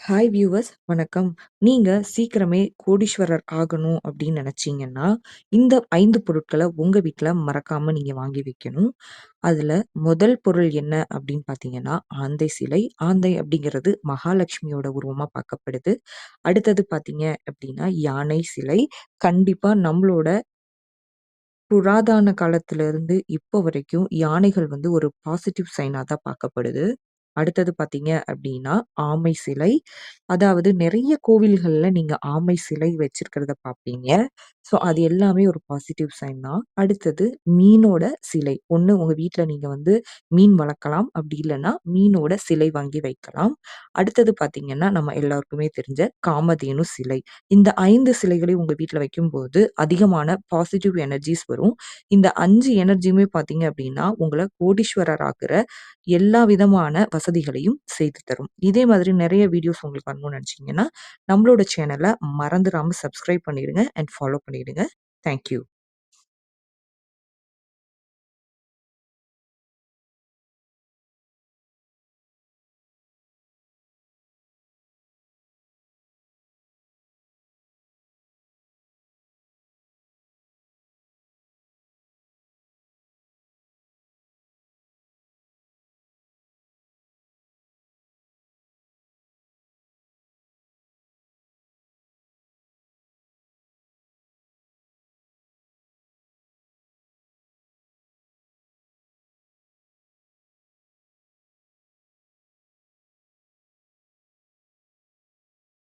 Hi viewers வணக்கம். நீங்கள் சீக்கிரமே கோடீஸ்வரர் ஆகணும் அப்படின்னு நினச்சிங்கன்னா இந்த ஐந்து பொருட்களை உங்கள் வீட்டில் மறக்காமல் நீங்கள் வாங்கி வைக்கணும். அதில் முதல் பொருள் என்ன அப்படின்னு பார்த்தீங்கன்னா, ஆந்தை சிலை. ஆந்தை அப்படிங்கிறது மகாலட்சுமியோட உருவமாக பார்க்கப்படுது. அடுத்தது பார்த்தீங்க அப்படின்னா, யானை சிலை. கண்டிப்பாக நம்மளோட புராதான காலத்திலிருந்து இப்போ வரைக்கும் யானைகள் வந்து ஒரு பாசிட்டிவ் சைனாக தான் பார்க்கப்படுது. அடுத்தது பார்த்தீங்க அப்படின்னா, ஆமை சிலை. அதாவது நெறைய கோவில்கள்ல நீங்க ஆமை சிலை வச்சிருக்கிறத பார்ப்பீங்க. ஸோ அது எல்லாமே ஒரு பாசிட்டிவ் சைன் தான். அடுத்தது மீனோட சிலை. ஒண்ணு உங்க வீட்ல நீங்க வந்து மீன் வளர்க்கலாம். அப்படி இல்லன்னா மீனோட சிலை வாங்கி வைக்கலாம். அடுத்தது பார்த்தீங்கன்னா, நம்ம எல்லாருக்குமே தெரிஞ்ச காமதேனு சிலை. இந்த 5 சிலைகளையும் உங்க வீட்ல வைக்கும்போது அதிகமான பாசிட்டிவ் எனர்ஜிஸ் வரும். இந்த 5 எனர்ஜியுமே பார்த்தீங்க அப்படின்னா, உங்கள கோடீஸ்வரர் ஆக்குற எல்லா விதமான வசதிகளையும் செய்து தரும். இதே மாதிரி நெறைய வீடியோஸ் உங்களுக்கு வரணும்னு நெனச்சீங்கன்னா, நம்மளோட சேனல மறந்துராம சப்ஸ்கிரைப் பண்ணிடுங்க அண்ட் ஃபாலோ பண்ணிடுங்க. Thank you.